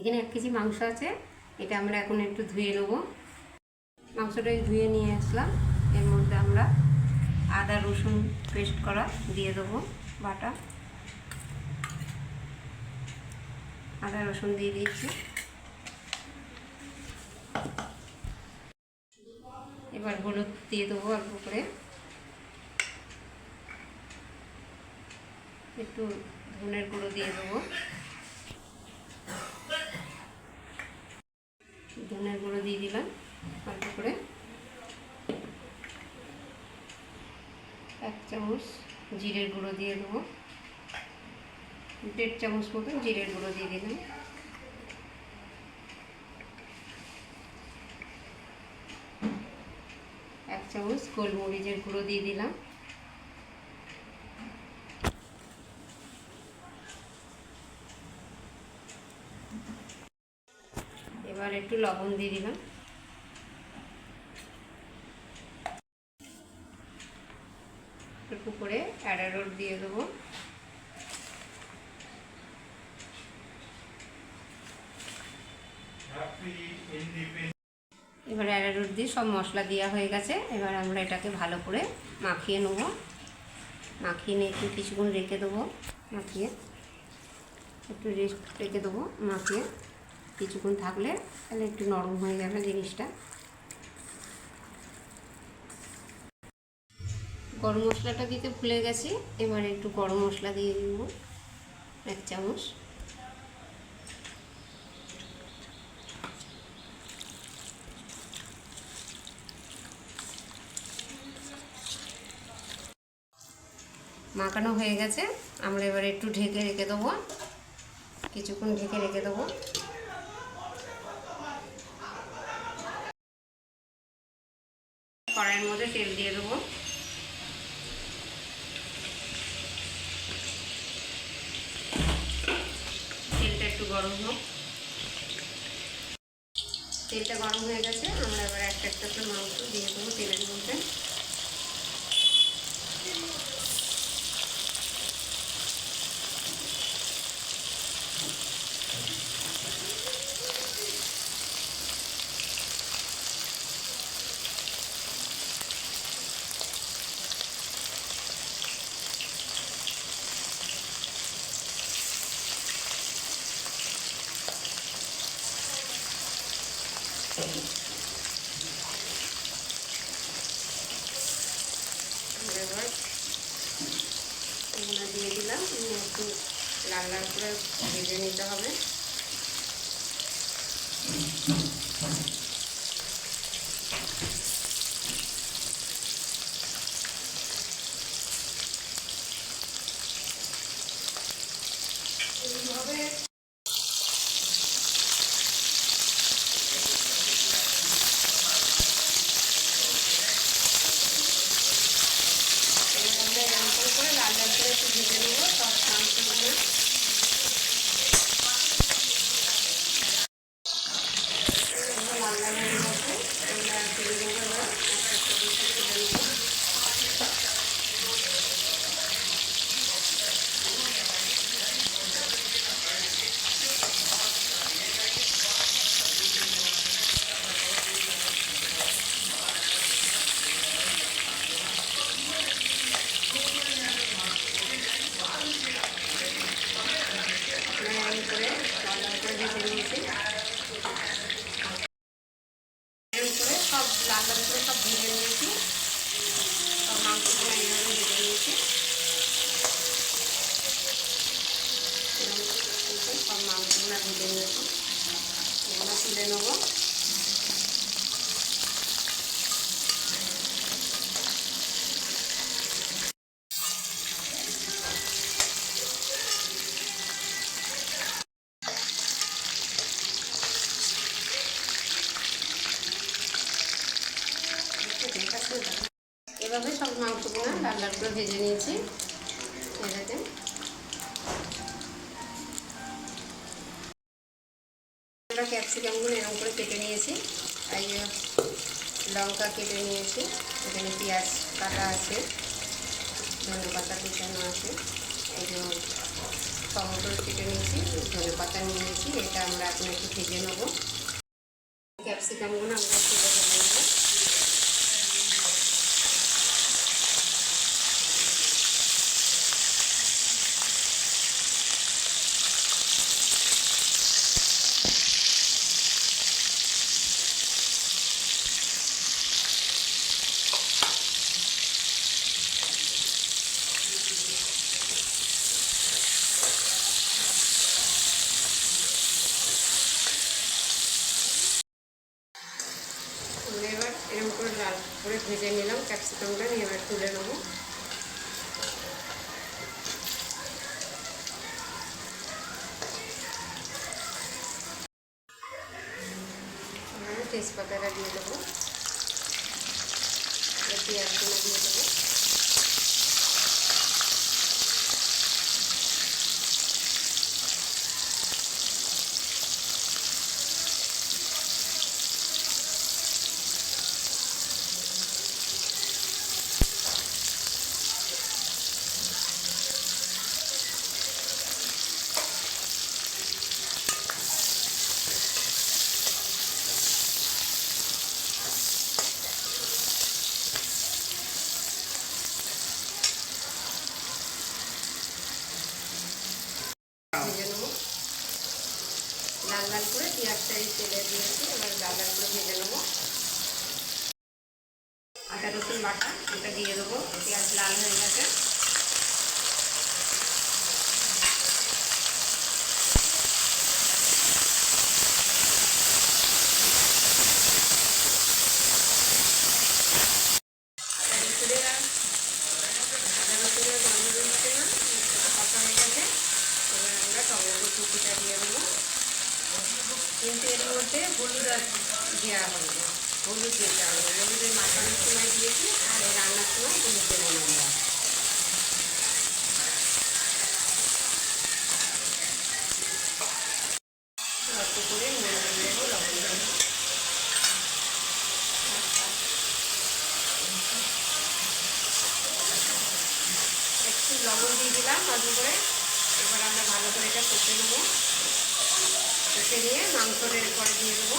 এখানে এক কেজি মাংস আছে। এটা আমরা এখন একটু ধুয়ে নেব। মাংসটা ধুয়ে নিয়ে আসলাম। এর মধ্যে আমরা আদা, রসুন পেস্ট করা দিয়ে দেবো, বাটা। আদা, রসুন দিয়ে দিচ্ছি এবার হলুদ দিয়ে দেবো অল্প করে। একটু ধনের গুঁড়ো দিয়ে দেবো। ধনের গুঁড়ো দিয়ে দিলাম অল্প করে। এক চামচ জিরের গুঁড়ো দিয়ে দেবো। দেড় চামচ মতন জিরের গুঁড়ো দিয়ে দিলাম। এক চামচ গোলমরিচের গুঁড়ো দিয়ে দিলাম। এবার একটু লবণ দিয়ে দিলাম। একটু করে অ্যাডারোট দিয়ে দেবো। এবার অ্যাডারোট দিয়ে সব মশলা দেওয়া হয়ে গেছে। এবার আমরা এটাকে ভালো করে মাখিয়ে নেব। মাখিয়ে নিয়ে একটু কিছুক্ষণ রেখে দেবো। মাখিয়ে একটু রেস্ট রেখে দেবো। মাখিয়ে কিছুক্ষণ থাকলে তাহলে একটু নরম হয়ে যাবে জিনিসটা। গরম মশলাটা দিতে ভুলে গেছি, এবার একটু গরম মশলা দিয়ে দেবো, এক চামচ। মাখানো হয়ে গেছে, আমরা এবার একটু ঢেকে রেখে দেবো, কিছুক্ষণ ঢেকে রেখে দেবো। কড়াইয়ের মধ্যে তেল দিয়ে দেবো। তেলটা একটু গরম হোক। তেলটা গরম হয়ে গেছে, আমরা এবার একটা একটা মাংস দিয়ে দেবো তেলের মধ্যে। এবার এগুলো দিয়ে দিলাম একটু লাল লাল করে ভেজে নিতে হবে এইভাবে এর মধ্যে এরকম করে করে লাল লাল করে একটু ভেজে নেব সব মাংসগুলো এগুলো লাল লাল হয়ে গেছে এগুলো তুলে নেব এবার একটা একটা করে তুলে নেব এরকম করে ভেজে নিয়েছি সব লাল লাল সব ভেজে নিয়েছি। সব মাংসগুলো এইভাবে ভেজে নিয়েছি। সব মাংসগুলো ভেজে নিয়েছি। এগুলো তুলে নেব। এভাবে সব মাংসগুলো লাল করে ভেজে নিয়েছি। এটাতে আমরা ক্যাপসিকামগুলো এরকম করে কেটে নিয়েছি। এই যে লঙ্কা কেটে নিয়েছি। এখানে পেঁয়াজ কাটা আছে। ধনে পাতা কুচানো আছে। এই যে টমেটো কেটে নিয়েছি। ধনে পাতা নিয়েছি। এটা আমরা এখন একটু ভেজে নেব ক্যাপসিকামগুলো আমরা একটু ভেজে নেব আমরা এবার এরকম করে করে ভেজে নিলাম ক্যাপসিকামটা নিয়ে এবার তুলে নেব। তেজপাতাটা দিয়ে দেবো এবার পেঁয়াজগুলো দিয়ে দেবো ভেজে নেব লাল লাল করে পেঁয়াজটা এই তেলে দিয়েছি এবার লাল লাল করে ভেজে নেব আদা রসুন বাটা, এটা দিয়ে দেবো। পেঁয়াজ লাল হয়ে গেছে। কিন্তু এর মধ্যে হলুদ আর দেওয়া হবে হলুদ দিতে হবে হলুদের মাখানোর সময় দিয়েছি আর রান্নার সময় হলুদ দেবো আমরা অল্প করে নুন দেবো লবণ দেবো একটু লবণ দিয়ে দিলাম অল্প করে। এবার আমরা ভালো করে এটা কষে নেব। কষে নিয়ে মাংসটা এরপরে দিয়ে দেবো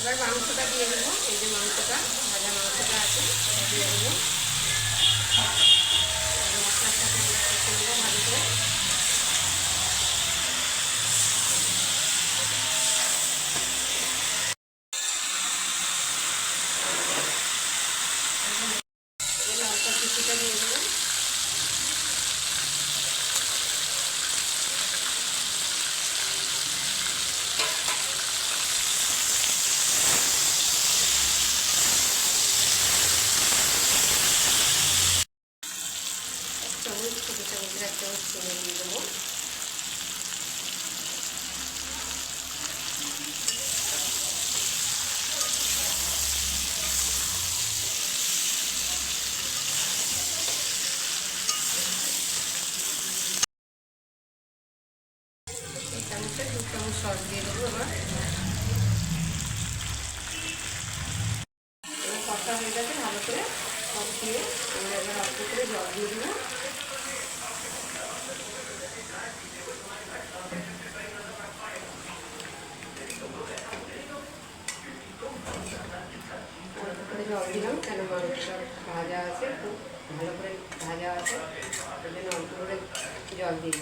এবার মাংসটা দিয়ে দেবো। এই যে মাংসটা ভাজা মাংসটা আছে দিয়ে দেবো এবার মশলার সাথে আমরা কষে নেব ভালো করে এই লঙ্কা কুচিটা দিয়ে দেবো এক চামচ ছোটো চামচের এক চামচ চিনি দিয়ে দেবো এই চামচে দু চামচ সস দিয়ে দেবো এবার এবার কষা হয়ে গেছে ভালো করে সব দিয়ে আমরা এবার অল্প করে জল দিয়ে দেবো অল্প করে জল দিলাম কেন মাংসটা ভাজা আছে ভালো করে ভাজা আছে জল দিয়ে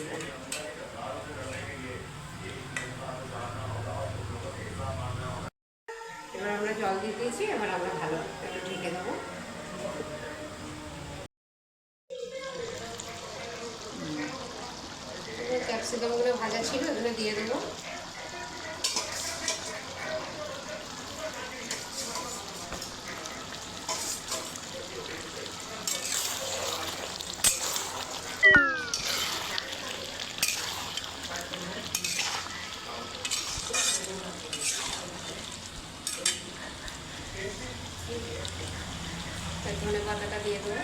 এবার আমরা জল দিয়ে দিয়েছি, এবার আমরা ভালো একটু ঢেকে দেবো। ক্যাপসিকামগুলো ভাজা ছিল, ওগুলো দিয়ে দেবো ধনে পাতাটা দিয়ে দেবো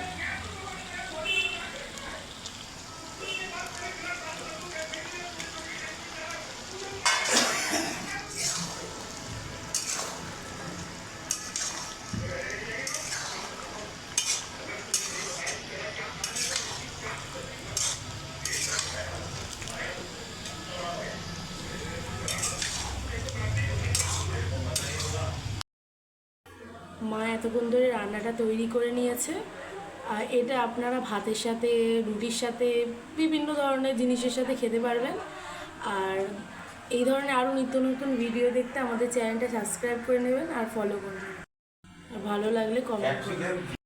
মা এতক্ষণ ধরে রান্নাটা তৈরি করে নিয়েছে। আর এটা আপনারা ভাতের সাথে রুটির সাথে বিভিন্ন ধরনের জিনিসের সাথে খেতে পারবেন। আর এই ধরনের আরও নিত্য নতুন ভিডিও দেখতে আমাদের চ্যানেলটা সাবস্ক্রাইব করে নেবেন আর ফলো করবেন আর ভালো লাগলে কমেন্ট করবেন।